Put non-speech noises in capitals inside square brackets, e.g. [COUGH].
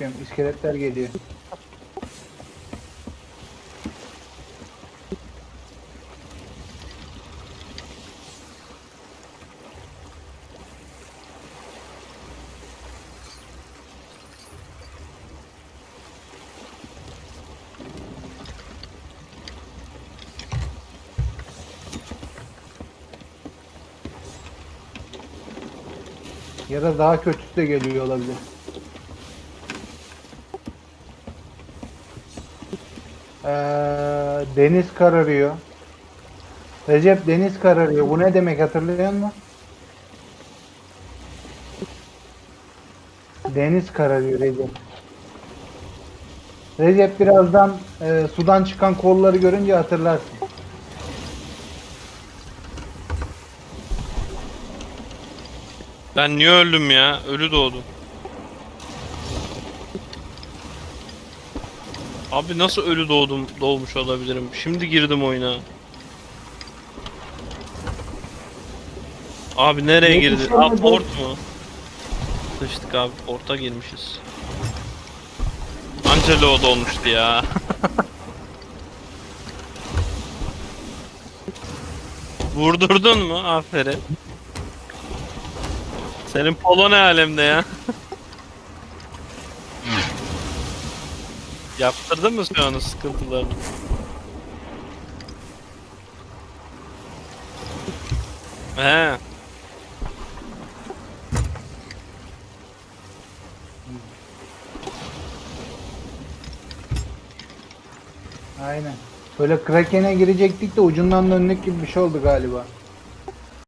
İskeletler geliyor. Ya da daha kötüsü de geliyor olabilir. Ee, deniz kararıyor. Recep deniz kararıyor. Bu ne demek hatırlıyor musun? Deniz kararıyor Recep. Recep birazdan e, sudan çıkan kolları görünce hatırlarsın. Ben niye öldüm ya? Ölü doğdum. Abi nasıl ölü doğdum doğmuş olabilirim? Şimdi girdim oyuna. Abi nereye girdi? Aa Yetişemedim. port mu? Sıçtık abi porta girmişiz. Angelo dolmuştu ya. [LAUGHS] Vurdurdun mu? Aferin. Senin polo ne alemde ya? [LAUGHS] Yaptırdın mı sen onu sıkıntılarını? He. Aynen. Böyle Kraken'e girecektik de ucundan döndük gibi bir şey oldu galiba.